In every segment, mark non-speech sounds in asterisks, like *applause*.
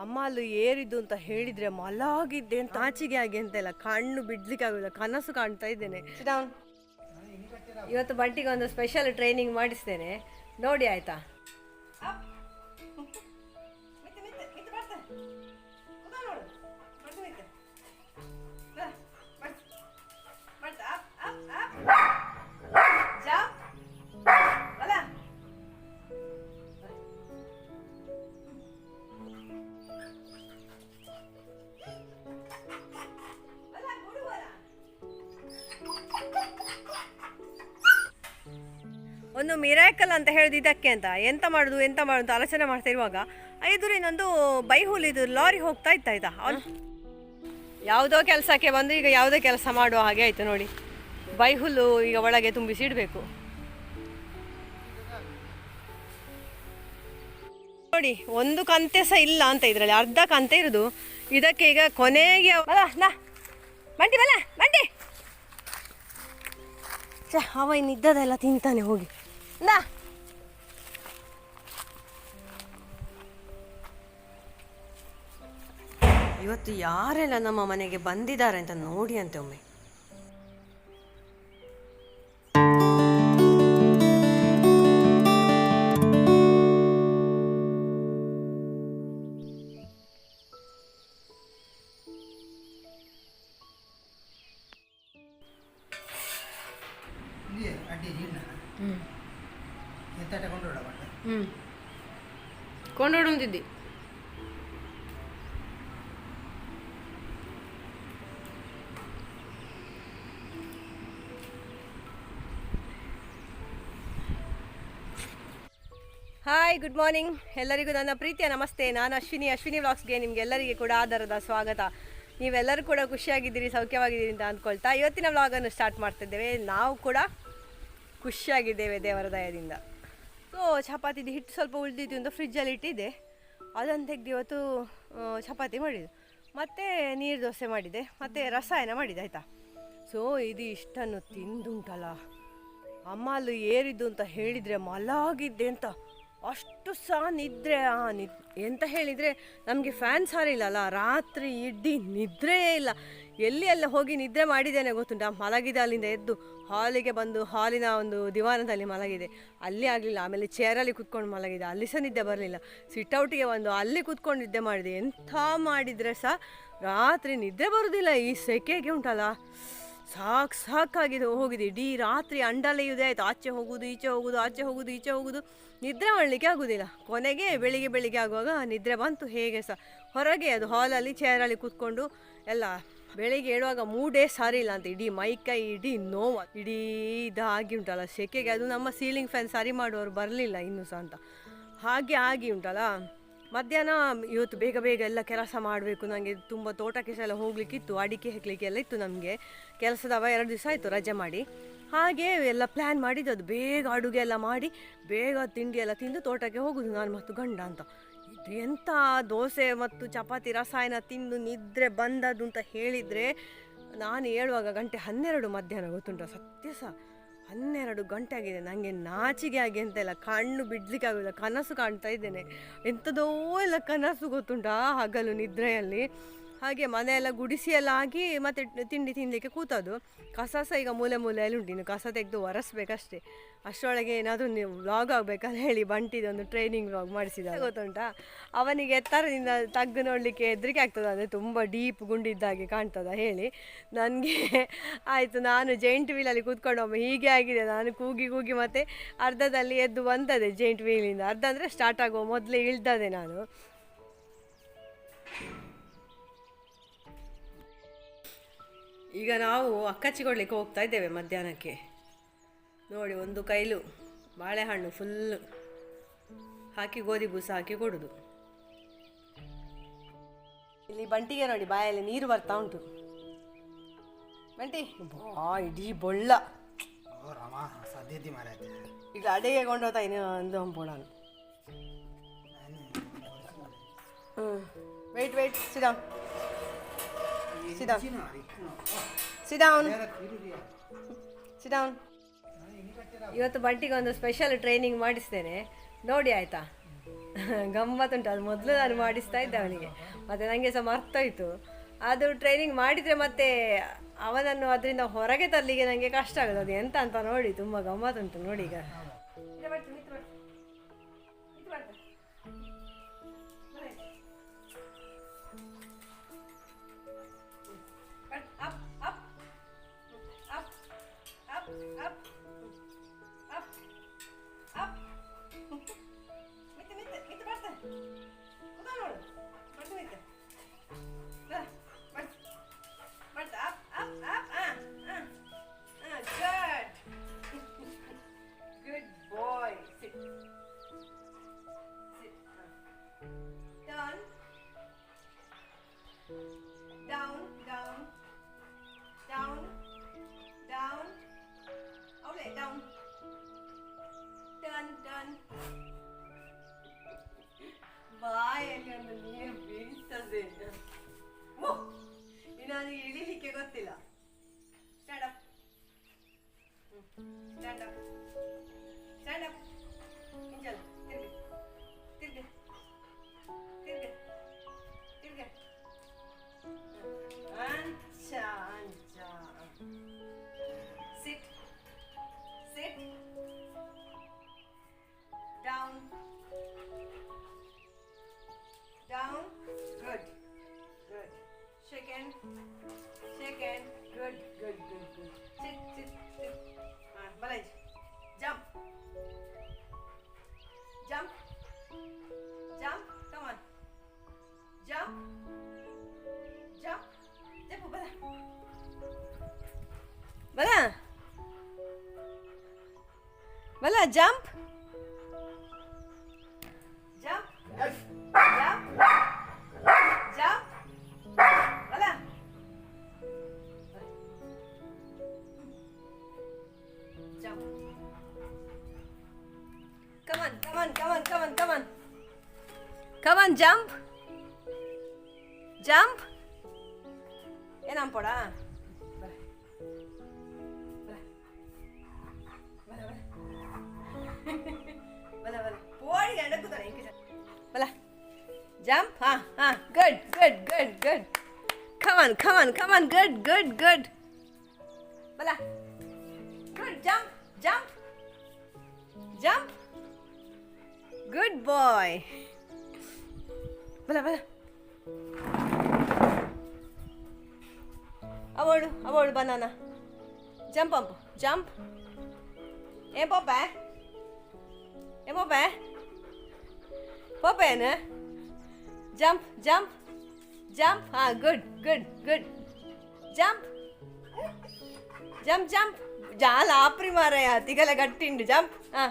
ಅಮ್ಮ ಅಲ್ಲಿ ಏರಿದ್ದು ಅಂತ ಹೇಳಿದ್ರೆ ಮಲಾಗಿದ್ದೆ ಅಂತ ಆಚೆಗೆ ಆಗಿ ಅಂತ ಇಲ್ಲ. ಕಣ್ಣು ಬಿಡ್ಲಿಕ್ಕೆ ಆಗುದಿಲ್ಲ, ಕನಸು ಕಾಣ್ತಾ ಇದ್ದೇನೆ. ಇವತ್ತು ಬಂಟಿಗೆ ಒಂದು ಸ್ಪೆಷಲ್ ಟ್ರೈನಿಂಗ್ ಮಾಡಿಸ್ತೇನೆ. ನೋಡಿ, ಆಯ್ತಾ? ಒಂದು ಮಿರಾಕಲ್ ಅಂತ ಹೇಳುದು ಇದಕ್ಕೆ ಅಂತ. ಎಂತ ಮಾಡುದು ಎಂತ ಮಾಡುದು ಆಲೋಚನೆ ಮಾಡ್ತಾ ಇರುವಾಗ ಎದುರಿನೊಂದು ಬೈಹುಲ್ ಇದು ಲಾರಿ ಹೋಗ್ತಾ ಇತ್ತ ಆಯ್ತಾ ಅವ್ನು ಯಾವುದೋ ಕೆಲಸಕ್ಕೆ ಬಂದು ಈಗ ಯಾವುದೋ ಕೆಲಸ ಮಾಡುವ ಹಾಗೆ ಆಯ್ತು ನೋಡಿ. ಬೈಹುಲ್ಲು ಈಗ ಒಳಗೆ ತುಂಬಿಸಿ ಇಡಬೇಕು ನೋಡಿ, ಒಂದು ಕಂತೆ ಸಹ ಇಲ್ಲ ಅಂತ ಇದ್ರಲ್ಲಿ. ಅರ್ಧ ಕಂತೆ ಇರುದು. ಇದಕ್ಕೆ ಈಗ ಕೊನೆಗೆ ಬಂಡಿ ಬಲ್ಲ ಬಂಡಿ. ಅವ ಇನ್ನಿದ್ದದೆಲ್ಲ ತಿಂತಾನೆ ಹೋಗಿ. ನಾ ಇವತ್ತು ಯಾರೆಲ್ಲ ನಮ್ಮ ಮನೆಗೆ ಬಂದಿದ್ದಾರೆ ಅಂತ ನೋಡಿ ಅಂತೆ ಒಮ್ಮೆ. ಇಲ್ಲಿ ಅಡ್ಡಿ ನೀರಿನ ಎತ್ತಾಟ ಕೊಂಡೋಡ ಬಂಡ ಹಾಯ್ ಗುಡ್ ಮಾರ್ನಿಂಗ್ ಎಲ್ಲರಿಗೂ ನನ್ನ ಪ್ರೀತಿಯ ನಮಸ್ತೆ. ನಾನು ಅಶ್ವಿನಿ. ಅಶ್ವಿನಿ ವ್ಲಾಗ್ಸ್ಗೆ ನಿಮಗೆಲ್ಲರಿಗೆ ಕೂಡ ಆಧಾರದ ಸ್ವಾಗತ. ನೀವೆಲ್ಲರೂ ಕೂಡ ಖುಷಿಯಾಗಿದ್ದೀರಿ, ಸೌಖ್ಯವಾಗಿದ್ದೀರಿ ಅಂತ ಅಂದ್ಕೊಳ್ತಾ ಇವತ್ತಿನ ವ್ಲಾಗನ್ನು ಸ್ಟಾರ್ಟ್ ಮಾಡ್ತಿದ್ದೇವೆ. ನಾವು ಕೂಡ ಖುಷಿಯಾಗಿದ್ದೇವೆ ದೇವರ ದಯದಿಂದ. ಸೊ ಚಪಾತಿದು ಹಿಟ್ಟು ಸ್ವಲ್ಪ ಉಳಿದಿದ್ದು ಅಂತ ಫ್ರಿಜ್ಜಲ್ಲಿ ಇಟ್ಟಿದ್ದೆ. ಅದನ್ನು ತೆಗೆದು ಇವತ್ತು ಚಪಾತಿ ಮಾಡಿದ್ದು. ಮತ್ತು ನೀರು ದೋಸೆ ಮಾಡಿದೆ. ಮತ್ತು ರಸಾಯನ ಮಾಡಿದೆ ಆಯಿತಾ? ಸೊ ಇದು ಇಷ್ಟನ್ನು ತಿಂದುಂಟಲ್ಲ. ಅಮ್ಮ ಅಲ್ಲಿ ಏರಿದ್ದು ಅಂತ ಹೇಳಿದರೆ ಮಲಾಗಿದ್ದೆ ಅಂತ. ಅಷ್ಟು ಸಹ ನಿದ್ರೆ ಆ ನಿದ್ ಎಂತ ಹೇಳಿದರೆ ನಮಗೆ ಫ್ಯಾನ್ ಸಾರ ಇಲ್ಲಲ್ಲ ರಾತ್ರಿ ಇಡೀ ನಿದ್ರೆಯೇ ಇಲ್ಲ. ಎಲ್ಲಿ ಎಲ್ಲ ಹೋಗಿ ನಿದ್ರೆ ಮಾಡಿದ್ದೇನೆ ಗೊತ್ತುಂಟಾ. ಮಲಗಿದೆ ಅಲ್ಲಿಂದ ಎದ್ದು. ಹಾಲಿಗೆ ಬಂದು ಹಾಲಿನ ಒಂದು ದಿವಾನದಲ್ಲಿ ಮಲಗಿದೆ. ಅಲ್ಲಿ ಆಗಲಿಲ್ಲ. ಆಮೇಲೆ ಚೇರಲ್ಲಿ ಕುತ್ಕೊಂಡು ಮಲಗಿದೆ. ಅಲ್ಲಿ ಸಹ ನಿದ್ದೆ ಬರಲಿಲ್ಲ. ಸಿಟ್ಔಟಿಗೆ ಬಂದು ಅಲ್ಲಿ ಕುತ್ಕೊಂಡು ನಿದ್ದೆ ಮಾಡಿದೆ. ಎಂಥ ಮಾಡಿದರೆ ಸಹ ರಾತ್ರಿ ನಿದ್ದೆ ಬರೋದಿಲ್ಲ. ಈ ಸೆಕೆಗೆ ಉಂಟಲ್ಲ. ಸಾಕು ಸಾಕಾಗಿದೆ. ಹೋಗಿದೆ. ಇಡೀ ರಾತ್ರಿ ಅಂಡಲೆಯುವುದೇ ಆಯಿತು. ಆಚೆ ಹೋಗುವುದು, ಈಚೆ ಹೋಗುದು ಆಚೆ ಹೋಗುವುದು, ಈಚೆ ಹೋಗುದು ನಿದ್ರೆ ಮಾಡಲಿಕ್ಕೆ ಆಗುವುದಿಲ್ಲ ಕೊನೆಗೆ ಬೆಳಿಗ್ಗೆ ಬೆಳಿಗ್ಗೆ ಆಗುವಾಗ ನಿದ್ರೆ ಬಂತು. ಹೇಗೆ ಸಹ ಹೊರಗೆ ಅದು ಹಾಲಲ್ಲಿ ಚೇರಲ್ಲಿ ಕೂತ್ಕೊಂಡು ಎಲ್ಲ ಬೆಳಿಗ್ಗೆ ಹೇಳುವಾಗ ಮೂಡೇ ಸಾರಿ ಇಲ್ಲ ಅಂತ, ಇಡೀ ಮೈಕೈ ಇಡೀ ನೋವು, ಇಡೀ ಇದಾಗಿ ಉಂಟಲ್ಲ ಸೆಕೆಗೆ. ಅದು ನಮ್ಮ ಸೀಲಿಂಗ್ ಫ್ಯಾನ್ ಸರಿ ಮಾಡುವವರು ಬರಲಿಲ್ಲ ಇನ್ನು ಸಹ ಅಂತ. ಹಾಗೆ ಆಗಿ ಉಂಟಲ್ಲ. ಮಧ್ಯಾಹ್ನ ಇವತ್ತು ಬೇಗ ಬೇಗ ಎಲ್ಲ ಕೆಲಸ ಮಾಡಬೇಕು. ನನಗೆ ತುಂಬ ತೋಟಕ್ಕೆ ಸಹ ಎಲ್ಲ ಹೋಗ್ಲಿಕ್ಕಿತ್ತು, ಅಡಿಕೆ ಹೆಕ್ಲಿಕ್ಕೆ ಎಲ್ಲ ಇತ್ತು ನಮಗೆ. ಕೆಲಸದವ ಎರಡು ದಿವಸ ಆಯಿತು ರಜೆ ಮಾಡಿ. ಹಾಗೆ ಎಲ್ಲ ಪ್ಲ್ಯಾನ್ ಮಾಡಿದ್ದು ಅದು. ಬೇಗ ಅಡುಗೆ ಎಲ್ಲ ಮಾಡಿ, ಬೇಗ ತಿಂಡಿ ಎಲ್ಲ ತಿಂದು ತೋಟಕ್ಕೆ ಹೋಗೋದು. ನಾನು ಮತ್ತು ಗಂಡ ಅಂತ. ಎಂಥ ದೋಸೆ ಮತ್ತು ಚಪಾತಿ ರಸಾಯನ ತಿಂದು ನಿದ್ರೆ ಬಂದದ್ದು ಅಂತ ಹೇಳಿದರೆ ನಾನು ಹೇಳುವಾಗ ಗಂಟೆ ಹನ್ನೆರಡು ಮಧ್ಯಾಹ್ನ ಗೊತ್ತುಂಟ ಸತ್ಯ ಸಹ ಹನ್ನೆರಡು ಗಂಟೆ ಆಗಿದೆ. ನನಗೆ ನಾಚಿಗೆ ಆಗಿ ಅಂತ ಇಲ್ಲ. ಕಣ್ಣು ಬಿಡ್ಲಿಕ್ಕೆ ಆಗೋದಿಲ್ಲ. ಕನಸು ಕಾಣ್ತಾ ಇದ್ದೇನೆ. ಎಂಥದೋ ಎಲ್ಲ ಕನಸು ಗೊತ್ತುಂಟಾ ಹಗಲು ನಿದ್ರೆಯಲ್ಲಿ. ಹಾಗೆ ಮನೆಯೆಲ್ಲ ಗುಡಿಸಿ ಎಲ್ಲ ಹಾಕಿ ಮತ್ತೆ ತಿಂಡಿ ತಿನ್ನಲಿಕ್ಕೆ ಕೂತದು ಕಸ ಸಹ ಈಗ ಮೂಲೆ ಮೂಲೆಯಲ್ಲಿ ಉಂಟು ಇನ್ನು ಕಸ ತೆಗೆದು ಒರೆಸ್ಬೇಕಷ್ಟೇ. ಅಷ್ಟರೊಳಗೆ ಏನಾದರೂ ನೀವು ವ್ಲಾಗ್ ಆಗಬೇಕಂತ ಹೇಳಿ ಬಂಟಿದೊಂದು ಟ್ರೈನಿಂಗ್ ವ್ಲಾಗ್ ಮಾಡಿಸಿದ. ಗೊತ್ತುಂಟಾ? ಅವನಿಗೆ ಎತ್ತರದಿಂದ ತಗ್ಗು ನೋಡಲಿಕ್ಕೆ ಹೆದರಿಕೆ ಆಗ್ತದೆ ಅಂದರೆ ತುಂಬ ಡೀಪ್ ಗುಂಡಿದ್ದಾಗೆ ಕಾಣ್ತದ ಹೇಳಿ. ನನಗೆ ಆಯಿತು ನಾನು ಜೈಂಟ್ ವೀಲಲ್ಲಿ ಕೂತ್ಕೊಂಡು ಒಮ್ಮೆ ಹೀಗೆ ಆಗಿದೆ. ನಾನು ಕೂಗಿ ಕೂಗಿ ಮತ್ತೆ ಅರ್ಧದಲ್ಲಿ ಎದ್ದು ಬಂದದೆ ಜೈಂಟ್ ವೀಲಿಂದ ಅರ್ಧ ಅಂದರೆ ಸ್ಟಾರ್ಟ್ ಆಗುವ ಮೊದಲೇ ಇಳ್ದದೆ ನಾನು. ಈಗ ನಾವು ಅಕ್ಕಚ್ಚಿಕೊಳ್ಳಿಕ್ಕೆ ಹೋಗ್ತಾ ಇದ್ದೇವೆ ಮಧ್ಯಾಹ್ನಕ್ಕೆ. ನೋಡಿ ಒಂದು ಕೈಲು ಬಾಳೆಹಣ್ಣು ಫುಲ್ಲು ಹಾಕಿ ಗೋಧಿ ಬೂಸ ಹಾಕಿ ಕೊಡುದು. ಇಲ್ಲಿ ಬಂಟಿಗೆ ನೋಡಿ ಬಾಯಲ್ಲಿ ನೀರು ಬರ್ತಾ ಉಂಟು. ಬಂಟಿ ಬಾ ಇಡೀ ಬೊಳ್ಳ. ಈಗ ಅಡಿಗೆ ಕೊಂಡೋಗ್ತಾ ಇನ್ನು ಒಂದು ನಾನು. ಹ್ಞೂ wait wait sit down down. Sit down. ಇವತ್ತು ಬಂಟಿಗೆ ಒಂದು ಸ್ಪೆಷಲ್ ಟ್ರೈನಿಂಗ್ ಮಾಡಿಸ್ತೇನೆ. ನೋಡಿ ಆಯ್ತಾ? ಗಮ್ಮತ್ತುಂಟು. ಅದು ಮೊದಲು ನಾನು ಮಾಡಿಸ್ತಾ ಇದ್ದೆ ಅವನಿಗೆ. ಮತ್ತು ನನಗೆ ಸಹ ಮರ್ತೋಯ್ತು. ಅದು ಟ್ರೈನಿಂಗ್ ಮಾಡಿದರೆ ಮತ್ತೆ ಅವನನ್ನು ಅದರಿಂದ ಹೊರಗೆ ತರಲಿಕ್ಕೆ ನನಗೆ ಕಷ್ಟ ಆಗೋದು. ಅದು ಎಂತ ಅಂತ ನೋಡಿ, ತುಂಬ ಗಮ್ಮತ್ತುಂಟು ನೋಡಿ ಈಗ. Bala jump good jump jump jump good boy bala bala ಅವಳು ಅವಳು ಬನಾನ ಜಂಪ್ ಅಂಪು ಜಂಪ್ ಏ ಪೊಪ್ಪೆ ಏ ಪೊಪ್ಪೆ ಪೊಪ್ಪೆನು jump jump jump ah good good good jump jump jump ಜಾಲ ಆಪ್ರಿ ಮಾರಾಯ ತಿಗಲ ಗಟ್ಟಿಂಡು ಜಂಪ್. ಹಾ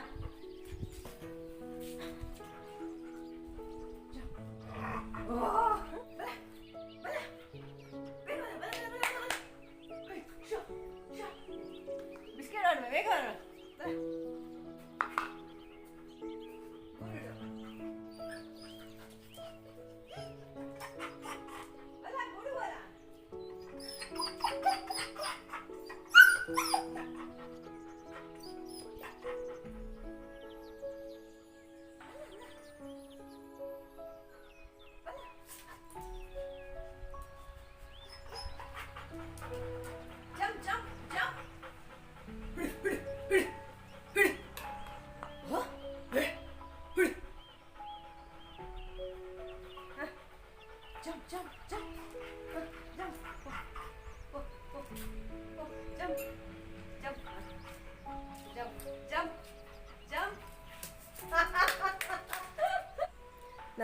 ಬಿಸ್ಕೆಟ್ ಬೇಗ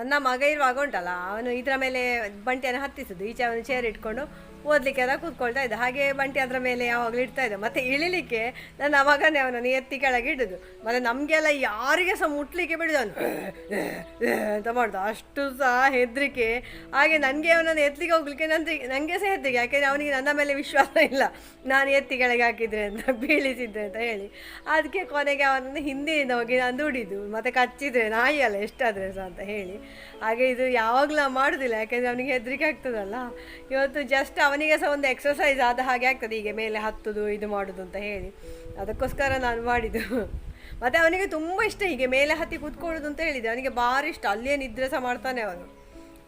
ನನ್ನ ಮಗ ಇರುವಾಗ ಉಂಟಲ್ಲ ಅವನು ಇದರ ಮೇಲೆ ಬಂಟಿಯನ್ನು ಹತ್ತಿಸುದು ಈಚೆ ಅವನು ಚೇರ್ ಇಟ್ಕೊಂಡು ಓದಲಿಕ್ಕೆ ಎಲ್ಲ ಕೂತ್ಕೊಳ್ತಾ ಇದ್ದ. ಹಾಗೆ ಬಂಟಿ ಅದರ ಮೇಲೆ ಯಾವಾಗಲೂ ಇಡ್ತಾ ಇದ್ದ. ಮತ್ತೆ ಇಳಿಲಿಕ್ಕೆ ನನ್ನ ಅವಾಗನೇ ಅವನನ್ನು ಎತ್ತಿ ಕೆಳಗೆ ಇಡುದು. ಮತ್ತೆ ನಮಗೆಲ್ಲ ಯಾರಿಗೆ ಸಹ ಮುಟ್ಲಿಕ್ಕೆ ಬಿಡುದು ಅವನು. ಅಂತ ಮಾಡ್ದ. ಅಷ್ಟು ಸಹ ಹೆದರಿಕೆ. ಹಾಗೆ ನನಗೆ ಅವನನ್ನು ಎತ್ತಲಿಕ್ಕೆ ಹೋಗ್ಲಿಕ್ಕೆ ನಂಗೆ ನನಗೆ ಸಹ ಹೆದರಿಕೆ. ಯಾಕೆಂದರೆ ಅವನಿಗೆ ನನ್ನ ಮೇಲೆ ವಿಶ್ವಾಸ ಇಲ್ಲ. ನಾನು ಎತ್ತಿ ಕೆಳಗೆ ಹಾಕಿದ್ರೆ ಅಂತ, ಬೀಳಿಸಿದ್ರೆ ಅಂತ ಹೇಳಿ. ಅದಕ್ಕೆ ಕೊನೆಗೆ ಅವನನ್ನು ಹಿಂದೆಯಿಂದ ಹೋಗಿ ನಾನು ದುಡಿದು ಮತ್ತೆ ಕಚ್ಚಿದ್ರೆ ನಾಯಿ ಅಲ್ಲ, ಎಷ್ಟಾದ್ರೆ ಸಹ ಅಂತ ಹೇಳಿ. ಹಾಗೆ ಇದು ಯಾವಾಗಲೂ ಮಾಡುದಿಲ್ಲ. ಯಾಕೆಂದರೆ ಅವನಿಗೆ ಹೆದರಿಕೆ ಆಗ್ತದಲ್ಲ. ಇವತ್ತು ಜಸ್ಟ್ ಅವನಿಗೆ ಸಹ ಒಂದು ಎಕ್ಸಸೈಸ್ ಆದ ಹಾಗೆ ಆಗ್ತದೆ ಹೀಗೆ ಮೇಲೆ ಹತ್ತುದು ಇದು ಮಾಡೋದು ಅಂತ ಹೇಳಿ. ಅದಕ್ಕೋಸ್ಕರ ನಾನು ಮಾಡಿದ್ದು. ಮತ್ತೆ ಅವನಿಗೆ ತುಂಬ ಇಷ್ಟ ಹೀಗೆ ಮೇಲೆ ಹತ್ತಿ ಕೂತ್ಕೊಳ್ಳೋದು ಅಂತ ಹೇಳಿದೆ. ಅವನಿಗೆ ಭಾರಿ ಇಷ್ಟ. ಅಲ್ಲೇ ನಿದ್ರೆ ಸಹ ಮಾಡ್ತಾನೆ ಅವನು.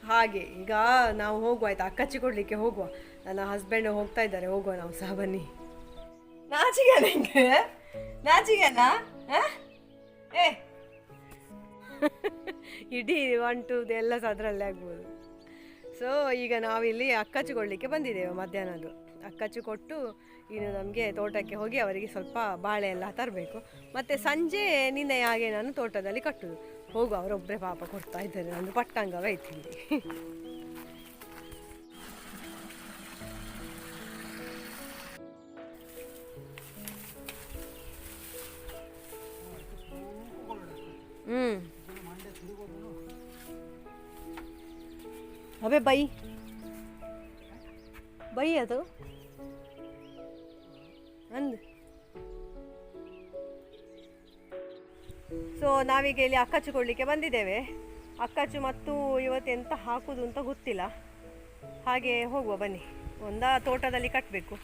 ಹಾಗೆ ಈಗ ನಾವು ಹೋಗುವ ಆಯ್ತಾ? ಅಕ್ಕಚ್ಚಿ ಕೊಡ್ಲಿಕ್ಕೆ ಹೋಗುವ. ನನ್ನ ಹಸ್ಬೆಂಡ್ ಹೋಗ್ತಾ ಇದ್ದಾರೆ. ಹೋಗುವ ನಾವು ಸಹ ಬನ್ನಿ. ನಾಚಿಗೆ ನಿಂಗೆ? ನಾಚಿಗೆನಾ ಏ! *laughs* ಇಡೀ ಒನ್ ಟು ಎಲ್ಲ ಸಹ ಅದರಲ್ಲೇ ಆಗ್ಬೋದು. ಸೊ, ಈಗ ನಾವಿಲ್ಲಿ ಅಕ್ಕಚ್ಚು ಕೊಡಲಿಕ್ಕೆ ಬಂದಿದ್ದೇವೆ ಮಧ್ಯಾಹ್ನದ್ದು. ಅಕ್ಕಚ್ಚು ಕೊಟ್ಟು ಇನ್ನು ನಮಗೆ ತೋಟಕ್ಕೆ ಹೋಗಿ ಅವರಿಗೆ ಸ್ವಲ್ಪ ಬಾಳೆ ಎಲ್ಲ ತರಬೇಕು. ಮತ್ತು ಸಂಜೆ ನಿನ್ನೆ ಹಾಗೆ ನಾನು ತೋಟದಲ್ಲಿ ಕಟ್ಟುದು. ಹೋಗು ಅವರೊಬ್ಬರೇ ಪಾಪ ಕೊಡ್ತಾ ಇದ್ದಾರೆ ಒಂದು ಪಟ್ಟಂಗ ಐತಿ ಹ್ಞೂ ಅಬೆ ಬೈ ಬೈ ಅದು ಅಂದ್ ಸೊ ನಾವೀಗ ಇಲ್ಲಿ ಅಕ್ಕಚ್ಚು ಕೊಡಲಿಕ್ಕೆ ಬಂದಿದ್ದೇವೆ. ಅಕ್ಕಚ್ಚು ಮತ್ತು ಇವತ್ತು ಎಂತ ಹಾಕುದು ಅಂತ ಗೊತ್ತಿಲ್ಲ. ಹಾಗೆ ಹೋಗುವ, ಬನ್ನಿ. ಒಂದ ತೋಟದಲ್ಲಿ ಕಟ್ಟಬೇಕು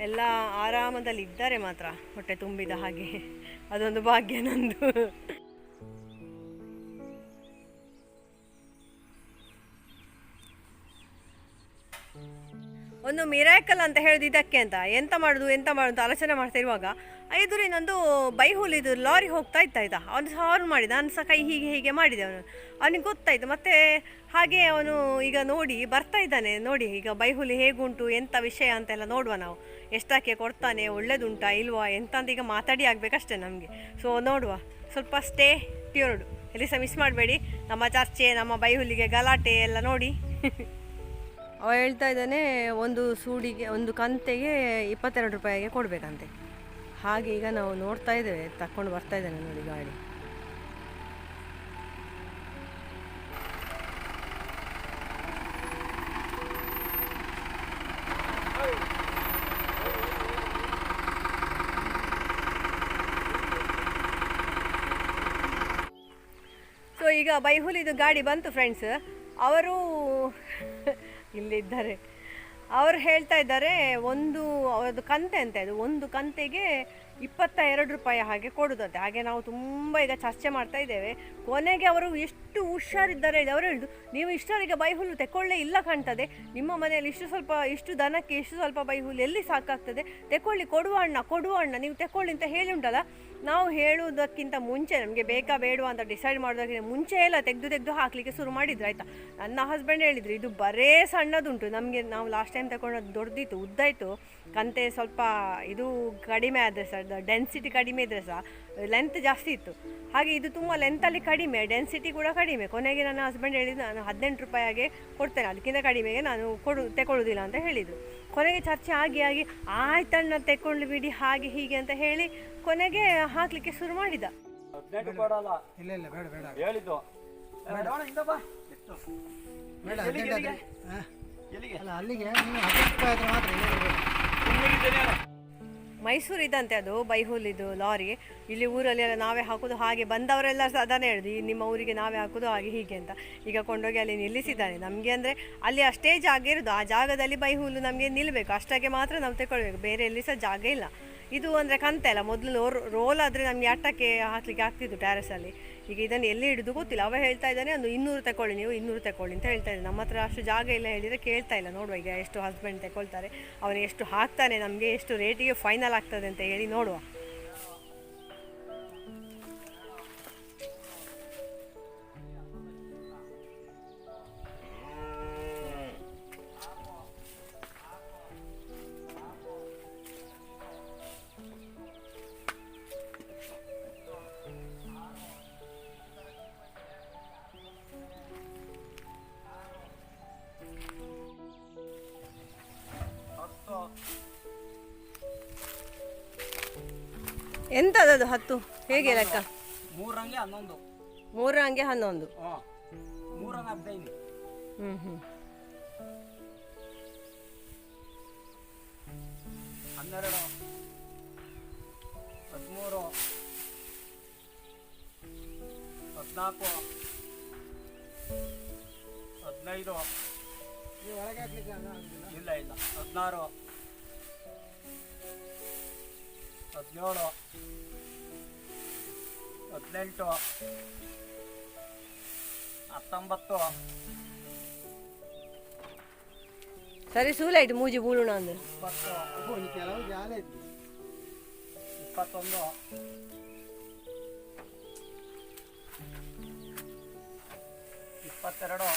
ಎಲ್ಲ ಆರಾಮದಲ್ಲಿ ಇದ್ದಾರೆ ಮಾತ್ರ. ಹೊಟ್ಟೆ ತುಂಬಿದ ಹಾಗೆ. ಅದೊಂದು ಭಾಗ್ಯ ನಂದು. ಒಂದು ಅಂತ ಹೇಳುದು ಇದಕ್ಕೆ ಅಂತ. ಎಂತ ಮಾಡುದು ಎಂತ ಮಾಡುದು ಅಂತ ಆಲೋಚನೆ ಮಾಡ್ತಾ ಇರುವಾಗ ಎದುರಿನೊಂದು ಇದು ಲಾರಿ ಹೋಗ್ತಾ ಇತ್ತ ಆಯ್ತಾ ಅವನು ಸಹ ಹಾರ್ನ್ ಮಾಡಿದ ನಾನು ಸಹ ಕೈ ಹೀಗೆ ಹೀಗೆ ಮಾಡಿದೆ ಅವನು. ಅವನಿಗೆ ಗೊತ್ತಾಯ್ತು, ಮತ್ತೆ ಹಾಗೆ ಅವನು ಈಗ ನೋಡಿ ಬರ್ತಾ ಇದ್ದಾನೆ, ನೋಡಿ ಈಗ ಬೈಹುಲಿ ಹೇಗುಂಟು ಎಂಥ ವಿಷಯ ಅಂತೆಲ್ಲ ನೋಡುವ ನಾವು. ಎಷ್ಟಕ್ಕೆ ಕೊಡ್ತಾನೆ, ಒಳ್ಳೇದುಂಟಾ, ಇಲ್ವಾ ಎಂತ ಅಂತ ಈಗ ಮಾತಾಡಿ ಆಗ್ಬೇಕಷ್ಟೇ ನಮಗೆ. ಸೊ ನೋಡುವ. ಸ್ವಲ್ಪ ಸ್ಟೇ ಟ್ಯೂರ್ಡ್ ಎಲ್ಲಿ ಸಹ ಮಿಸ್ ಮಾಡಬೇಡಿ. ನಮ್ಮ ಚರ್ಚೆ, ನಮ್ಮ ಬೈಹುಲಿಗೆ ಗಲಾಟೆ ಎಲ್ಲ ನೋಡಿ. *laughs* ಅವ ಹೇಳ್ತಾ ಇದ್ದಾನೆ, ಒಂದು ಸೂಡಿಗೆ, ಒಂದು ಕಂತೆಗೆ ಇಪ್ಪತ್ತೆರಡು ರೂಪಾಯಿಗೆ ಕೊಡಬೇಕಂತೆ. ಹಾಗೆ ಈಗ ನಾವು ನೋಡ್ತಾ ಇದ್ದೇವೆ, ತಕ್ಕೊಂಡು ಬರ್ತಾ ಇದ್ದಾನೆ ನೋಡಿ ಗಾಡಿ. ಸೊ ಈಗ ಬೈಹುಲಿದು ಗಾಡಿ ಬಂತು ಫ್ರೆಂಡ್ಸ್ ಅವರು ಇಲ್ಲಿದ್ದಾರೆ. ಅವರು ಹೇಳ್ತಾ ಇದ್ದಾರೆ ಒಂದು ಅವ್ರದ್ದು ಕಂತೆ ಅಂತ ಇದು ಒಂದು ಕಂತೆಗೆ ಇಪ್ಪತ್ತ ಎರಡು ರೂಪಾಯಿ ಹಾಗೆ ಕೊಡುದಂತೆ. ಹಾಗೆ ನಾವು ತುಂಬ ಈಗ ಚರ್ಚೆ ಮಾಡ್ತಾ ಇದ್ದೇವೆ. ಕೊನೆಗೆ ಅವರು ಎಷ್ಟು ಹುಷಾರಿದ್ದಾರೆ ಅವರು ಹೇಳಿದ್ರು. ನೀವು ಇಷ್ಟರಿಗೆ ಬೈಹುಲ್ಲು ತೆಕೊಳ್ಳೇ ಇಲ್ಲ ಕಾಣ್ತದೆ. ನಿಮ್ಮ ಮನೆಯಲ್ಲಿ ಇಷ್ಟು ಸ್ವಲ್ಪ, ಇಷ್ಟು ದನಕ್ಕೆ ಇಷ್ಟು ಸ್ವಲ್ಪ ಬೈಹುಲ್ಲು ಎಲ್ಲಿ ಸಾಕಾಗ್ತದೆ? ತೆಕೊಳ್ಳಿ, ಕೊಡುವ ಅಣ್ಣ ಕೊಡುವ ಅಣ್ಣ, ನೀವು ತೆಕೊಳ್ಳಿ ಅಂತ ಹೇಳಿ ಉಂಟಲ್ಲ? ನಾವು ಹೇಳುವುದಕ್ಕಿಂತ ಮುಂಚೆ ನಮಗೆ ಬೇಕಾ ಬೇಡವಾ ಅಂತ ಡಿಸೈಡ್ ಮಾಡೋದಕ್ಕಿಂತ ಮುಂಚೆ ಎಲ್ಲ ತೆಗೆದು ತೆಗೆದು ಹಾಕಲಿಕ್ಕೆ ಶುರು ಮಾಡಿದ್ರು, ಆಯಿತಾ? ನನ್ನ ಹಸ್ಬೆಂಡ್ ಹೇಳಿದ್ರು, ಇದು ಬರೇ ಸಣ್ಣದುಂಟು. ನಮಗೆ ನಾವು ಲಾಸ್ಟ್ ಟೈಮ್ ತಗೊಂಡದ್ದು ದೊಡ್ಡದಿತ್ತು ಉದ್ದಾಯಿತು. ಕಂತೆ ಸ್ವಲ್ಪ ಇದು ಕಡಿಮೆ ಆದರೆ ಸಹ ಡೆನ್ಸಿಟಿ ಕಡಿಮೆ ಇದ್ದರೆ ಸಹ ಲೆಂತ್ ಜಾಸ್ತಿ ಇತ್ತು. ಹಾಗೆ ಇದು ತುಂಬ ಲೆಂತಲ್ಲಿ ಕಡಿಮೆ ಡೆನ್ಸಿಟಿ ಕೂಡ ಕಡಿಮೆ. ಕೊನೆಗೆ ನನ್ನ ಹಸ್ಬೆಂಡ್ ಹೇಳಿದ್ದು ನಾನು ಹದಿನೆಂಟು ರೂಪಾಯಿಗೆ ಕೊಡ್ತೇನೆ. ಅದಕ್ಕಿಂತ ಕಡಿಮೆಗೆ ನಾನು ಕೊಡು ತೆಕೊಳ್ಳೋದಿಲ್ಲ ಅಂತ ಹೇಳಿದರು ಕೊನೆಗೆ ಚರ್ಚೆ ಆಗಿ ಆಗಿ ಆಯ್ತಣ್ಣ ತೆಕ್ಕೊಂಡು ಬಿಡಿ ಹಾಗೆ ಹೀಗೆ ಅಂತ ಹೇಳಿ ಕೊನೆಗೆ ಹಾಕಲಿಕ್ಕೆ ಶುರು ಮಾಡಿದ. ಇಲ್ಲ ಇಲ್ಲ ಬೇಡ ಬೇಡ. ಹೇಳಿದ್ದು. ಅಲ್ಲಿಗೆ ನೀವು ಹತ್ತು ರೂಪಾಯಿ ಆದ್ರೆ ಮಾತ್ರ ಮೈಸೂರು ಇದಂತೆ ಅದು, ಬೈಹುಲಿದು ಲಾರಿ. ಇಲ್ಲಿ ಊರಲ್ಲಿ ಎಲ್ಲ ನಾವೇ ಹಾಕೋದು ಹಾಗೆ ಬಂದವರೆಲ್ಲ ಅದನ್ನೇ ಹೇಳಿದ್ವಿ ನಿಮ್ಮ ಊರಿಗೆ ನಾವೇ ಹಾಕೋದು ಹಾಗೆ ಹೀಗೆ ಅಂತ. ಈಗ ಕೊಂಡೋಗಿ ಅಲ್ಲಿ ನಿಲ್ಲಿಸಿದ್ದಾನೆ ನಮಗೆ ಅಂದರೆ ಅಲ್ಲಿ ಅಷ್ಟೇ ಜಾಗ ಇರೋದು. ಆ ಜಾಗದಲ್ಲಿ ಬೈಹುಲ್ಲು ನಮಗೆ ನಿಲ್ಲಬೇಕು ಅಷ್ಟಾಗೆ ಮಾತ್ರ ನಾವು ತಗೊಳ್ಬೇಕು ಬೇರೆ ಎಲ್ಲಿ ಸಹ ಜಾಗ ಇಲ್ಲ. ಇದು ಅಂದರೆ ಕಂತೆ ಅಲ್ಲ ಮೊದಲು ರೋಲ್ ರೋಲ್ ಆದರೆ ನಮಗೆ ಅಟ್ಟಕ್ಕೆ ಹಾಕಲಿಕ್ಕೆ ಆಗ್ತಿತ್ತು ಟ್ಯಾರಸಲ್ಲಿ ಈಗ ಇದನ್ನು ಎಲ್ಲಿ ಹಿಡಿದು ಗೊತ್ತಿಲ್ಲ. ಅವ ಹೇಳ್ತಾ ಇದ್ದಾನೆ ಒಂದು ಇನ್ನೂರು ತಗೊಳ್ಳಿ ನೀವು ಇನ್ನೂರು ತಗೊಳ್ಳಿ ಅಂತ ಹೇಳ್ತಾ ಇದ್ದಾನೆ. ನಮ್ಮ ಹತ್ರ ಅಷ್ಟು ಜಾಗ ಇಲ್ಲ ಹೇಳಿದರೆ ಕೇಳ್ತಾ ಇಲ್ಲ. ನೋಡುವ ಈಗ ಎಷ್ಟು ಹಸ್ಬೆಂಡ್ ತಗೊಳ್ತಾರೆ ಅವನು ಎಷ್ಟು ಹಾಕ್ತಾನೆ, ನಮಗೆ ಎಷ್ಟು ರೇಟಿಗೆ ಫೈನಲ್ ಆಗ್ತದೆ ಅಂತ ಹೇಳಿ ನೋಡುವ. ಹೇಗೆ ಲೆಕ್ಕ? ಮೂರಂಗೆ ಹನ್ನೊಂದು. ಮೂರ ಹಂಗೆ ಹನ್ನೊಂದು. ಹಾಂ ಮೂರಂಗೆ ಹದಿನೈದು. ಹ್ಞೂ ಹ್ಞೂ ಹನ್ನೆರಡು ಹದಿಮೂರು ಹದಿನಾಲ್ಕು ಹದಿನೈದು. ಇಲ್ಲ ಇಲ್ಲ. ಹದಿನಾರು ಹದಿನೇಳು ಹದಿನೆಂಟು ಹತ್ತೊಂಬತ್ತು. ಸರಿ ಸೂಲಾಯ್ತು ಮೂಜಿ ಬೂಳುಣ ಅಂದ್ರೆ. ಇಪ್ಪತ್ತು. ಕೆಲವು ಜಾಲ ಇಪ್ಪತ್ತೊಂದು. ಇಪ್ಪತ್ತೆರಡು.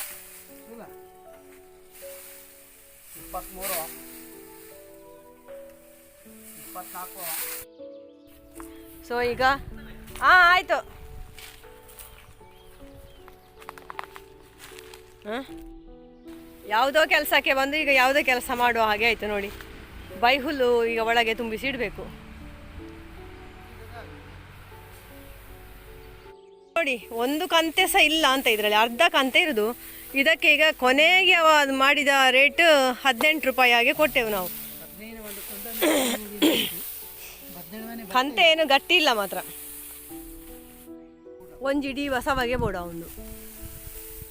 ಇಪ್ಪತ್ತ್ಮೂರು. ಇಪ್ಪತ್ನಾಲ್ಕು. ಸೊ ಈಗ ಹಾಂ ಆಯಿತು. ಹಾಂ? ಯಾವುದೋ ಕೆಲಸಕ್ಕೆ ಬಂದು ಈಗ ಯಾವುದೋ ಕೆಲಸ ಮಾಡುವ ಹಾಗೆ ಆಯಿತು ನೋಡಿ. ಬೈಹುಲ್ಲು ಈಗ ಒಳಗೆ ತುಂಬಿಸಿ ಇಡಬೇಕು ನೋಡಿ ಒಂದು ಕಂತೆ ಸಹ ಇಲ್ಲ ಅಂತ ಇದರಲ್ಲಿ. ಅರ್ಧ ಕಂತೆ ಇರೋದು. ಇದಕ್ಕೆ ಈಗ ಕೊನೆಗೆ ಅವ ಅದ್ ಮಾಡಿದ ರೇಟ್ ಹದಿನೆಂಟು ರೂಪಾಯಿ ಹಾಗೆ ಕೊಟ್ಟೆವು ನಾವು. ಕಂತೆ ಏನು ಗಟ್ಟಿ ಇಲ್ಲ ಮಾತ್ರ. ಒಂಜಿಡಿ ಬಗೆ ಬೋಡ ಅವನು.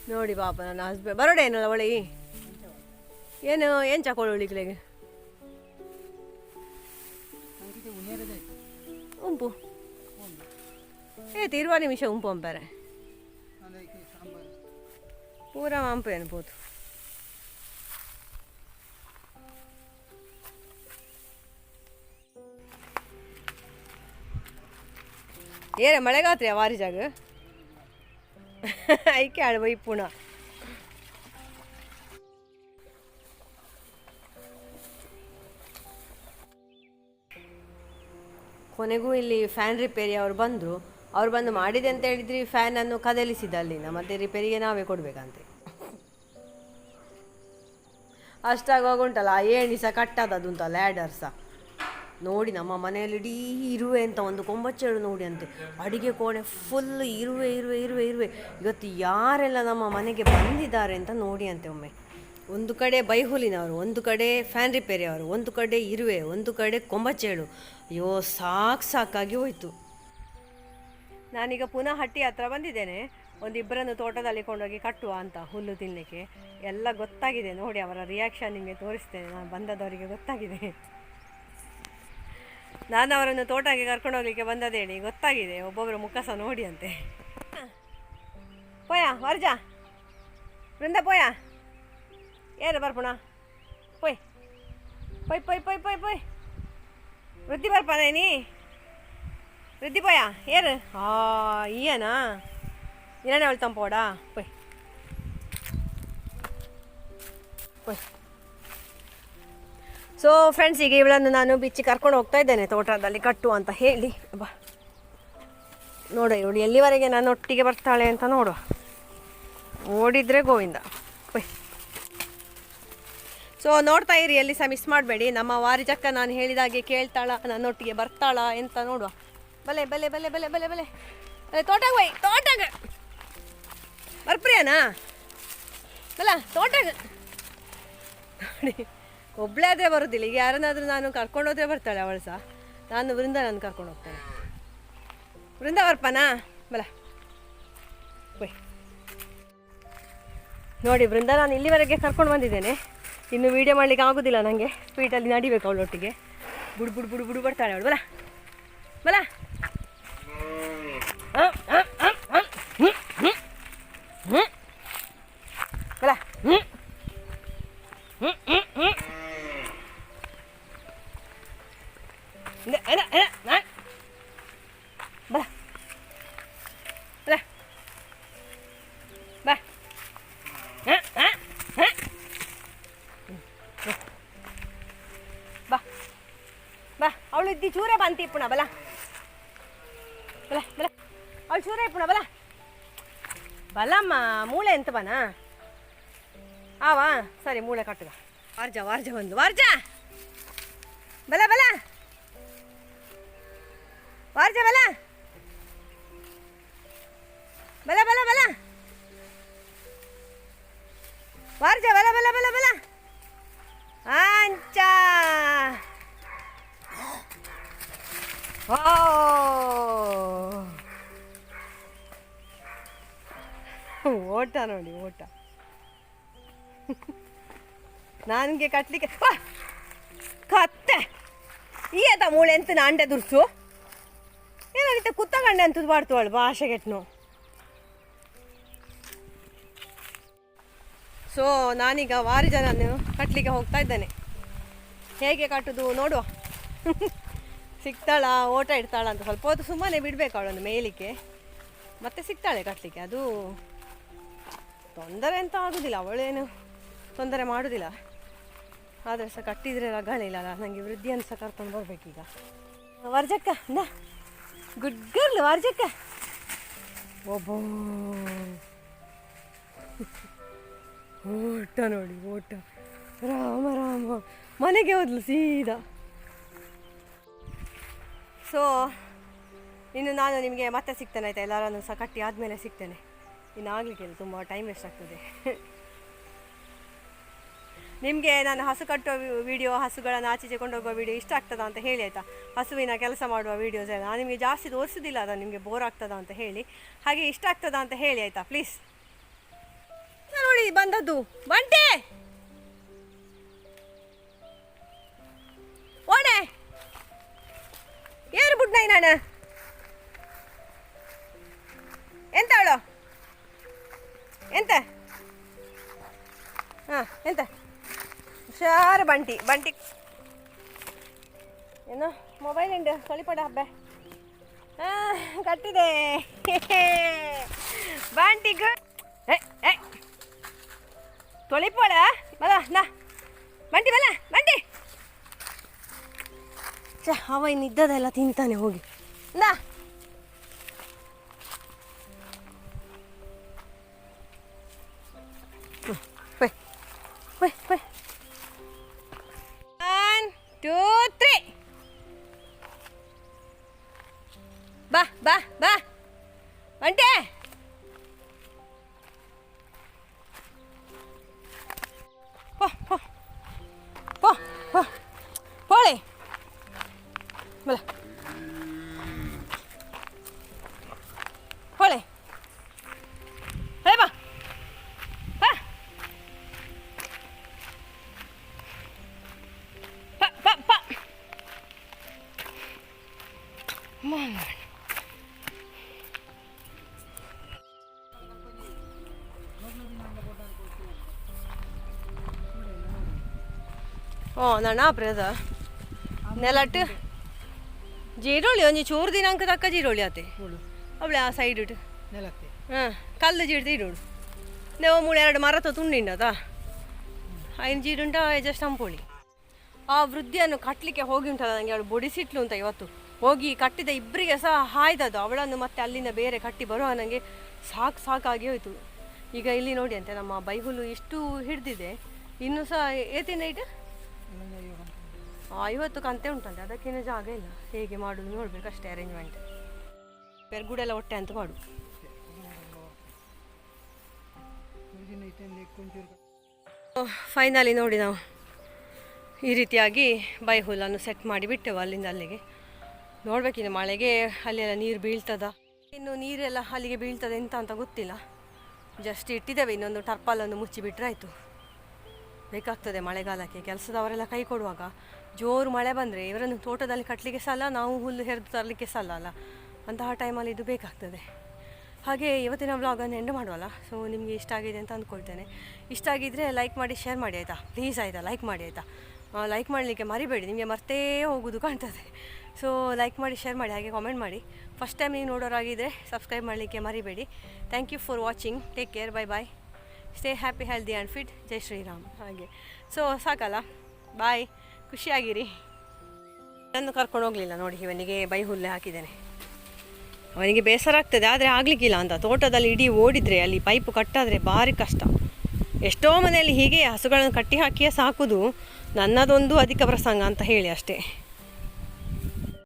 ನೋಡಿ ಪಾಪ ನನ್ನ ಹಸ್ಬೆಂಡ್ ಬರೋಡ ಏನಲ್ಲ ಒಳಿ ಏನು ಏನು ಸಂಗೀತ ಉನೇರದಾಯ್ತು ಉಂಪು. ಏ ತಿರುವ ನಿಮಿಷ ಉಂಪು ಸಾಂಬಾರು ಪೂರ ಮಾಂಪು ಏನು ಏನ, ಮಳೆಗಾತ್ರಿ ವಾರಿ ಜಾಗ? *laughs* ಐಕೆ ಆಳು ಬೈ ಪುನಃ ಕೊನೆಗೂ ಇಲ್ಲಿ ಫ್ಯಾನ್ ರಿಪೇರಿ ಅವರು ಬಂದರು. ಅವ್ರು ಬಂದು ಮಾಡಿದೆ ಅಂತ ಹೇಳಿದ್ರಿ ಫ್ಯಾನನ್ನು ಕದಲಿಸಿದ ಅಲ್ಲಿನ ಮತ್ತೆ ರಿಪೇರಿಗೆ ನಾವೇ ಕೊಡಬೇಕಂತೆ. ಅಷ್ಟಾಗುವಾಗ ಉಂಟಲ್ಲ ಏಣಿ ಸಹ ಅಂತ ಲ್ಯಾಡರ್ ಸಹ. ನೋಡಿ ನಮ್ಮ ಮನೆಯಲ್ಲಿ ಇಡೀ ಇರುವೆ ಅಂತ ಒಂದು ಕೊಂಬಚ್ಚೇಳು ನೋಡಿ ಅಂತೆ. ಅಡಿಗೆ ಕೋಣೆ ಫುಲ್ ಇರುವೆ ಇರುವೆ ಇರುವೆ ಇರುವೆ. ಇವತ್ತು ಯಾರೆಲ್ಲ ನಮ್ಮ ಮನೆಗೆ ಬಂದಿದ್ದಾರೆ ಅಂತ ನೋಡಿ ಅಂತೆ ಒಮ್ಮೆ. ಒಂದು ಕಡೆ ಬೈಹುಲಿನವರು, ಒಂದು ಕಡೆ ಫ್ಯಾನ್ ರಿಪೇರಿ ಅವರು ಒಂದು ಕಡೆ ಇರುವೆ, ಒಂದು ಕಡೆ ಕೊಂಬಚ್ಚೇಳು. ಅಯ್ಯೋ, ಸಾಕು ಸಾಕಾಗಿ ಹೋಯ್ತು. ನಾನೀಗ ಪುನಃ ಹಟ್ಟಿ ಹತ್ರ ಬಂದಿದ್ದೇನೆ. ಒಂದಿಬ್ಬರನ್ನು ತೋಟದಲ್ಲಿ ಕೊಂಡೋಗಿ ಕಟ್ಟುವ ಅಂತ ಹುಲ್ಲು ತಿನ್ನಲಿಕ್ಕೆ ಎಲ್ಲ ಗೊತ್ತಾಗಿದೆ ನೋಡಿ, ಅವರ ರಿಯಾಕ್ಷನ್ ನಿಮಗೆ ತೋರಿಸ್ತೇನೆ. ನಾನು ಬಂದದವರಿಗೆ ಗೊತ್ತಾಗಿದೆ. ನಾನು ಅವರನ್ನು ತೋಟಕ್ಕೆ ಕರ್ಕೊಂಡು ಹೋಗ್ಲಿಕ್ಕೆ ಬಂದದೇಳಿ ಗೊತ್ತಾಗಿದೆ ಒಬ್ಬೊಬ್ಬರು ಮುಖ ಸಹ ನೋಡಿ ಅಂತೆ. ಪೋಯ, ವರ್ಜ. ವೃಂದ ಪೋಯ. ಏನು ಬರ್ಪಣ? ಪೊಯ್. ಪೊಯ್ ಪೊಯ್ ಪೊಯ್ ಪೊಯ್ ಪೊಯ್. ವೃದ್ಧಿ ಬರ್ಪನೇ ನೀ? ವೃದ್ಧಿ ಪೋಯ ಏನು ಹಾ ಈಯನಾ? ಏನೇ ಅವಳು ಪೋಡಾ ಪೊಯ್. ಪೊಯ್. ಸೊ ಫ್ರೆಂಡ್ಸ್ ಈಗ ಇವಳನ್ನು ನಾನು ಬಿಚ್ಚಿ ಕರ್ಕೊಂಡು ಹೋಗ್ತಾ ಇದ್ದೇನೆ. ತೋಟದಲ್ಲಿ ಕಟ್ಟು ಅಂತ ಹೇಳಿ. ಬಾ. ನೋಡು ಇವಳು ಎಲ್ಲಿವರೆಗೆ ನಾನು ಒಟ್ಟಿಗೆ ಬರ್ತಾಳೆ ಅಂತ ನೋಡು. ಓಡಿದ್ರೆ ಗೋವಿಂದ. ಸೊ ನೋಡ್ತಾ ಇರಿ, ಎಲ್ಲಿ ಸಹ ಮಿಸ್ ಮಾಡಬೇಡಿ. ನಮ್ಮ ವಾರಿಜಕ್ಕ ನಾನು ಹೇಳಿದಾಗೆ ಕೇಳ್ತಾಳ, ನನ್ನೊಟ್ಟಿಗೆ ಬರ್ತಾಳ ಅಂತ ನೋಡುವ. ಬಲೆ ಬಲೆ ಬಲೆ ಬಲೆ ಬಲೆ ಬಲೆ. ಅದೇ ತೋಟ ಹೋಯ್ ತೋಟಗ ಬರ್ಪ್ರಿಯನಾ? ಬಲ ತೋಟಗ ನೋಡಿ. ಒಬ್ಳೇ ಆದರೆ ಬರೋದಿಲ್ಲ. ಈಗ ಯಾರನ್ನಾದರೂ ನಾನು ಕರ್ಕೊಂಡು ಹೋದ್ರೆ ಬರ್ತಾಳೆ ಅವಳು ಸಹ. ನಾನು ವೃಂದ ನಾನು ಕರ್ಕೊಂಡು ಹೋಗ್ತೇನೆ. ವೃಂದ ಬರ್ಪನಾ ಬಲ. ಬೈ ನೋಡಿ ವೃಂದ ನಾನು ಇಲ್ಲಿವರೆಗೆ ಕರ್ಕೊಂಡು ಬಂದಿದ್ದೇನೆ. ಇನ್ನು ವೀಡಿಯೋ ಮಾಡಲಿಕ್ಕೆ ಆಗೋದಿಲ್ಲ ನನಗೆ ಸ್ಪೀಟಲ್ಲಿ ನಡಿಬೇಕು ಅವಳೊಟ್ಟಿಗೆ. ಬುಡ್ ಬುಡ್ ಬುಡು ಬುಡು ಬರ್ತಾಳೆ ಅವಳು. ಬಲ. ಬಲ. ಹಾಂ ಹ, ಅವಳು ಇದ್ದಿ ಚೂರೇ ಬಂತಿ ಪುಣ ಬಲ. ಬಲ ಬಲ. ಅವಳು ಚೂರೇ ಪುಣ ಬಲ. ಬಲಮ್ಮ, ಮೂಳೆ ಎಂತ ಬನ ಆವಾ ಸರಿ, ಮೂಳೆ ಕಟ್ಟುವ ವಾರ್ಜ ವಾರ್ಜ ಒಂದು, ವಾರ್ಜ. ಬಲ ಬಲ. ವಾರ್ಜ ಬಲ ಬಲ. ನನಗೆ ಕಟ್ಲಿಕ್ಕೆ ವಾ! ಕತ್ತೆ! ಈ ಮೂಳೆ ಎಂತ ನಾಂಡೆ ದುರ್ಸು? ಏನಾಗುತ್ತೆ ಕುತ್ತಗಂಡೆ ಅಂತದ್ದು ಭಾಷೆ ಭಾಷೆಗೆಟ್ನು ಸೊ, ನಾನೀಗ ವಾರಿ ಜನನು ಕಟ್ಟಲಿಕ್ಕೆ ಹೋಗ್ತಾ ಇದ್ದೇನೆ. ಹೇಗೆ ಕಟ್ಟುದು ನೋಡುವ. ಸಿಗ್ತಾಳ, ಓಟ ಇಡ್ತಾಳ ಅಂತ ಸ್ವಲ್ಪ ಹೊತ್ತು ಸುಮ್ಮನೆ ಬಿಡಬೇಕು ಅವಳನ್ನು ಮೇಲಿಕ್ಕೆ ಮತ್ತೆ ಸಿಗ್ತಾಳೆ ಕಟ್ಟಲಿಕ್ಕೆ ಅದು ತೊಂದರೆ ಅಂತ ಆಗೋದಿಲ್ಲ, ಅವಳೇನು ತೊಂದರೆ ಮಾಡೋದಿಲ್ಲ. ಆದರೆ ಸಹ ಕಟ್ಟಿದರೆ ಇಲ್ಲ ನನಗೆ ವೃದ್ಧಿಯನ್ನು ಸಹ ಕರ್ಕೊಂಡು ಬರಬೇಕೀಗ. ವರ್ಜಕ್ಕ, ನಾ. ಗುಡ್ ಗರ್ಲ್ ವರ್ಜಕ್ಕ. ಒಬ್ಬ ಓಟ ನೋಡಿ, ಓಟ. ರಾಮ ರಾಮ. ಮನೆಗೆ ಹೋದ್ಲು ಸೀದಾ. ಸೊ ಇನ್ನು ನಾನು ನಿಮಗೆ ಮತ್ತೆ ಸಿಗ್ತೇನೆ ಆಯಿತಾ ಎಲ್ಲರನ್ನು ಸಹ ಕಟ್ಟಿ ಆದಮೇಲೆ ಸಿಗ್ತೇನೆ. ಇನ್ನು ಆಗಲಿಕ್ಕಿಲ್ಲ ತುಂಬ ಟೈಮ್ ವೇಸ್ಟ್ ಆಗ್ತದೆ. ನಿಮಗೆ ನಾನು ಹಸು ಕಟ್ಟುವ ವಿಡಿಯೋ ಹಸುಗಳನ್ನು ಆಚೀಚೆ ಕೊಂಡೋಗುವ ವಿಡಿಯೋ ಇಷ್ಟ ಆಗ್ತದ ಅಂತ ಹೇಳಿ ಆಯಿತಾ? ಹಸುವಿನ ಕೆಲಸ ಮಾಡುವ ವೀಡಿಯೋಸ್ ಎಲ್ಲ. ನಾನು ನಿಮಗೆ ಜಾಸ್ತಿ ತೋರಿಸೋದಿಲ್ಲ ಅದು ನಿಮಗೆ ಬೋರ್ ಆಗ್ತದ ಅಂತ ಹೇಳಿ. ಹಾಗೆ ಇಷ್ಟ ಆಗ್ತದ ಅಂತ ಹೇಳಿ ಆಯಿತಾ ಪ್ಲೀಸ್ ನೋಡಿ ಬಂದದ್ದು. ಬಂಟೆ! ಓಣೆ! ಏರು ಬುಡ್ನೈ ನಾನು ಎಂತ ಅವಳು? ಎಂತ? ಹಾಂ, ಎಂತ? ಹುಷಾರು ಬಂಟಿ ಬಂಟಿ. ಏನು ಮೊಬೈಲ್ ಉಂಟು ತೊಳಿಪಡ ಹಬ್ಬ. ಹಾಂ ಕಟ್ಟಿದೆ. ಬಂಟಿಗೂ ಏ ಏ. ತೊಳಿಪೋಳ ಬಲ ನಾ. ಬಂಟಿ ಬಲ ಬಂಟಿ. ಛೆ, ಅವ ಇನ್ನಿದ್ದದೆಲ್ಲ ತಿಂತಾನೆ ಹೋಗಿ. ನಾ. ಹೋಯ್ ಹೋಯ್ ಹೋಯ್. ಒನ್ ಟೂ ತ್ರೀ ಬಾ ಬಾ ಬಾ ಬಂಟೆ ಪೋ ಪೋ ಪೋ ಪೋ ನನ್ನ ಪ್ರೇದ ನೆಲಟ್ ಜೀರುಳ್ಳಿ ಒಂಜಿ ಚೂರು ದಿನಾಂಕ ತಕ್ಕ ಜೀರುಳ್ಳಿ ಆತೆ. ಅವಳೆ ಆ ಸೈಡ್ ಇಟ್ಟು ಹಾಂ ಕಲ್ಲು ಜೀಡ್ದು ಇಡೋಡು ನೀವು ಮೂಳು ಎರಡು ಮರ ತುಂಡಿಂಡದ ಐನ್ ಜೀರುಂಟ ಜಸ್ಟ್ ಅಂಪೋಳಿ ಆ ವೃದ್ಧಿಯನ್ನು ಕಟ್ಟಲಿಕ್ಕೆ ಹೋಗಿ ಉಂಟಲ್ಲ ನನಗೆ ಅವಳು ಬೊಡಿಸಿಟ್ಲು ಅಂತ ಇವತ್ತು. ಹೋಗಿ ಕಟ್ಟಿದ ಇಬ್ಬರಿಗೆ ಸಹ ಹಾಯ್ದದು ಅವಳನ್ನು ಮತ್ತೆ ಅಲ್ಲಿಂದ ಬೇರೆ ಕಟ್ಟಿ ಬರುವ ನನಗೆ ಸಾಕು ಸಾಕಾಗಿ ಹೋಯಿತು. ಈಗ ಇಲ್ಲಿ ನೋಡಿ ಅಂತೆ ನಮ್ಮ ಬೈಹುಲ್ಲು ಇಷ್ಟು ಹಿಡ್ದಿದೆ. ಇನ್ನು ಸಹ ಏತಿನ ಇಟ್ಟು ಐವತ್ತು ಕಂತೆ ಉಂಟಂತೆ, ಅದಕ್ಕೇನು ಜಾಗ ಇಲ್ಲ. ಹೇಗೆ ಮಾಡೋದು ನೋಡ್ಬೇಕು ಅಷ್ಟೇ ಅರೇಂಜ್ಮೆಂಟ್ ಪೆರ್ಗುಡೆಲ್ಲ ಒಟ್ಟೆ ಅಂತ ಮಾಡು. ಫೈನಲಿ ನೋಡಿ ನಾವು. ಈ ರೀತಿಯಾಗಿ ಬೈಹುಲ್ಲನ್ನು ಸೆಟ್ ಮಾಡಿ ಬಿಟ್ಟೆವು ಅಲ್ಲಿಂದ ಅಲ್ಲಿಗೆ. ನೋಡ್ಬೇಕಿನ್ನು ಮಳೆಗೆ ಅಲ್ಲೆಲ್ಲ ನೀರು ಬೀಳ್ತದ? ಇನ್ನು ನೀರೆಲ್ಲ ಅಲ್ಲಿಗೆ ಬೀಳ್ತದೆ ಎಂತ ಅಂತ ಗೊತ್ತಿಲ್ಲ. ಜಸ್ಟ್ ಇಟ್ಟಿದ್ದೇವೆ, ಇನ್ನೊಂದು ಟರ್ಪಲನ್ನು ಮುಚ್ಚಿಬಿಟ್ರೆ ಆಯಿತು. ಬೇಕಾಗ್ತದೆ ಮಳೆಗಾಲಕ್ಕೆ, ಕೆಲಸದವರೆಲ್ಲ ಕೈ ಕೊಡುವಾಗ. ಜೋರು ಮಳೆ ಬಂದರೆ ಇವರನ್ನು ತೋಟದಲ್ಲಿ ಕಟ್ಟಲಿಕ್ಕೆ ಸಲ, ನಾವು ಹುಲ್ಲು ಹೆರೆದು ತರಲಿಕ್ಕೆ ಸಲ ಅಲ್ಲ. ಅಂತಹ ಟೈಮಲ್ಲಿ ಇದು ಬೇಕಾಗ್ತದೆ. ಹಾಗೆ ಇವತ್ತಿನ ವ್ಲಾಗನ್ನು ಎಂಡ್ ಮಾಡುವಲ್ಲ? ಸೊ ನಿಮಗೆ ಇಷ್ಟ ಆಗಿದೆ ಅಂತ ಅಂದ್ಕೊಳ್ತೇನೆ. ಇಷ್ಟ ಆಗಿದ್ದರೆ ಲೈಕ್ ಮಾಡಿ ಶೇರ್ ಮಾಡಿ ಆಯಿತಾ? ಪ್ಲೀಸ್ ಆಯಿತಾ? ಲೈಕ್ ಮಾಡಿ ಆಯಿತಾ? ಲೈಕ್ ಮಾಡಲಿಕ್ಕೆ ಮರಿಬೇಡಿ. ನಿಮಗೆ ಮರ್ತೇ ಹೋಗೋದು ಕಾಣ್ತದೆ. ಸೊ ಲೈಕ್ ಮಾಡಿ ಶೇರ್ ಮಾಡಿ, ಹಾಗೆ ಕಾಮೆಂಟ್ ಮಾಡಿ. ಫಸ್ಟ್ ಟೈಮ್ ನೀವು ನೋಡೋರಾಗಿದ್ದರೆ ಸಬ್ಸ್ಕ್ರೈಬ್ ಮಾಡಲಿಕ್ಕೆ ಮರಿಬೇಡಿ. Thank you for watching take care bye bye stay happy healthy and fit ಜೈ ಶ್ರೀರಾಮ್. ಹಾಗೆ. ಸೊ ಸಾಕಲ್ಲ? ಬಾಯ್ ಖುಷಿಯಾಗಿರಿ. ನಾನು ಕರ್ಕೊಂಡು ಹೋಗಲಿಲ್ಲ ನೋಡಿ, ಇವನಿಗೆ ಬೈ ಹುಲ್ಲೆ ಹಾಕಿದ್ದೇನೆ. ಅವನಿಗೆ ಬೇಸರ ಆಗ್ತದೆ, ಆದರೆ ಆಗಲಿಕ್ಕಿಲ್ಲ ಅಂತ. ತೋಟದಲ್ಲಿ ಇಡೀ ಓಡಿದರೆ, ಅಲ್ಲಿ ಪೈಪು ಕಟ್ಟಾದರೆ ಭಾರಿ ಕಷ್ಟ. ಎಷ್ಟೋ ಮನೆಯಲ್ಲಿ ಹೀಗೆ ಹಸುಗಳನ್ನು ಕಟ್ಟಿ ಹಾಕಿಯೇ ಸಾಕುದು ನನ್ನದೊಂದು ಅಧಿಕ ಪ್ರಸಂಗ ಅಂತ ಹೇಳಿ ಅಷ್ಟೇ.